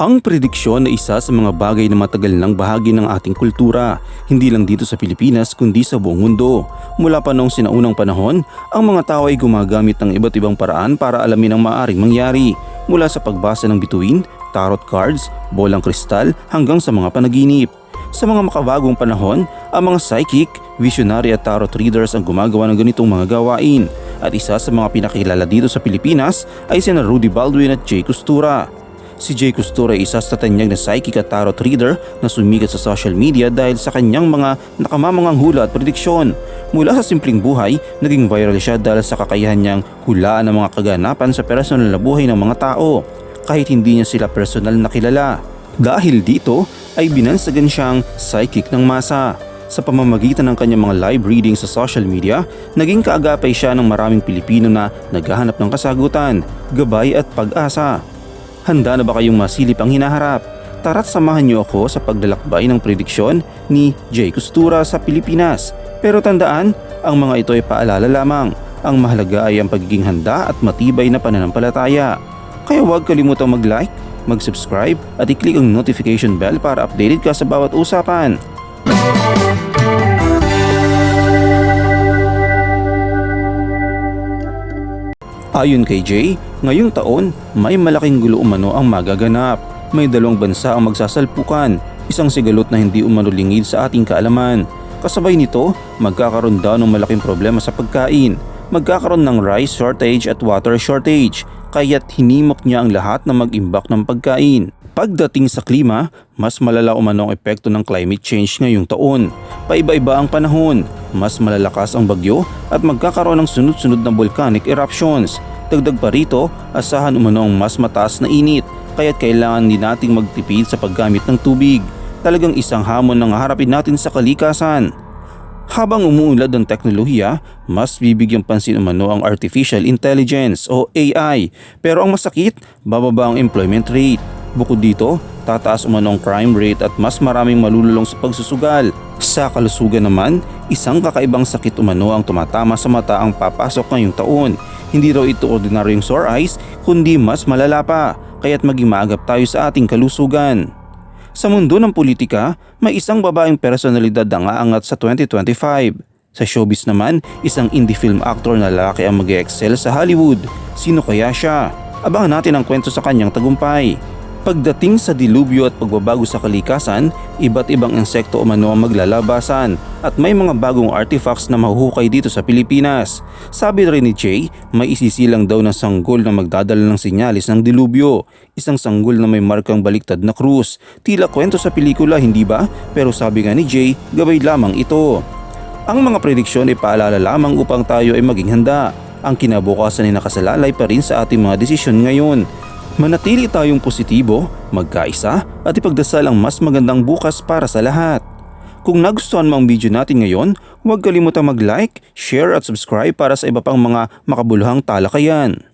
Ang prediksyon ay isa sa mga bagay na matagal ng bahagi ng ating kultura, hindi lang dito sa Pilipinas kundi sa buong mundo. Mula pa noong sinaunang panahon, ang mga tao ay gumagamit ng iba't ibang paraan para alamin ang maaaring mangyari, mula sa pagbasa ng bituin, tarot cards, bolang kristal hanggang sa mga panaginip. Sa mga makabagong panahon, ang mga psychic, visionary at tarot readers ang gumagawa ng ganitong mga gawain. At isa sa mga pinakilala dito sa Pilipinas ay sina Rudy Baldwin at Jay Costura. Si Jay Costura ay isa sa tanyag na psychic at tarot reader na sumikat sa social media dahil sa kanyang mga nakamamangang hula at prediksyon. Mula sa simpleng buhay, naging viral siya dahil sa kakayahan niyang hulaan ang mga kaganapan sa personal na buhay ng mga tao kahit hindi niya sila personal na kilala. Dahil dito ay binansagan siyang psychic ng masa. Sa pamamagitan ng kanyang mga live reading sa social media, naging kaagapay siya ng maraming Pilipino na naghahanap ng kasagutan, gabay at pag-asa. Handa na ba kayong masilip ang hinaharap? Tara't samahan niyo ako sa paglalakbay ng prediksyon ni Jay Costura sa Pilipinas. Pero tandaan, ang mga ito ay paalala lamang. Ang mahalaga ay ang pagiging handa at matibay na pananampalataya. Kaya huwag kalimutang mag-like, mag-subscribe at i-click ang notification bell para updated ka sa bawat usapan. Ayon kay Jay, ngayong taon may malaking gulo umano ang magaganap. May dalawang bansa ang magsasalpukan, isang sigalot na hindi umano lingid sa ating kaalaman. Kasabay nito, magkakaroon daw ng malaking problema sa pagkain. Magkakaroon ng rice shortage at water shortage, kaya't hinimok niya ang lahat na mag-imbak ng pagkain. Pagdating sa klima, mas malala umano ang epekto ng climate change ngayong taon. Paiba-iba ang panahon, mas malalakas ang bagyo at magkakaroon ng sunod-sunod na volcanic eruptions. Dagdag pa rito, asahan umano ang mas mataas na init, kaya't kailangan din nating magtipid sa paggamit ng tubig. Talagang isang hamon na harapin natin sa kalikasan. Habang umuunlad ang teknolohiya, mas bibigyang pansin umano ang artificial intelligence o AI. Pero ang masakit, bababa ang employment rate. Bukod dito, tataas umano ang crime rate at mas maraming malululong sa pagsusugal. Sa kalusugan naman, isang kakaibang sakit umano ang tumatama sa mata ang papasok ngayong taon. Hindi raw ito ordinaryong sore eyes, kundi mas malala pa, kaya't maging maagap tayo sa ating kalusugan. Sa mundo ng politika, may isang babaeng personalidad na ngaangat sa 2025. Sa showbiz naman, isang indie film actor na lalaki ang mag excel sa Hollywood. Sino kaya siya? Abangan natin ang kwento sa kanyang tagumpay. Pagdating sa dilubyo at pagbabago sa kalikasan, iba't ibang insekto umano ang maglalabasan at may mga bagong artifacts na mahuhukay dito sa Pilipinas. Sabi rin ni Jay, may isisilang daw na sanggol na magdadala ng sinyalis ng dilubyo. Isang sanggol na may markang baliktad na krus. Tila kwento sa pelikula, hindi ba? Pero sabi nga ni Jay, gabay lamang ito. Ang mga prediksyon ay paalala lamang upang tayo ay maging handa. Ang kinabukasan ay nakasalalay pa rin sa ating mga desisyon ngayon. Manatili tayong positibo, magkaisa at ipagdasal ang mas magandang bukas para sa lahat. Kung nagustuhan mo ang video natin ngayon, huwag kalimutang mag-like, share at subscribe para sa iba pang mga makabuluhang talakayan.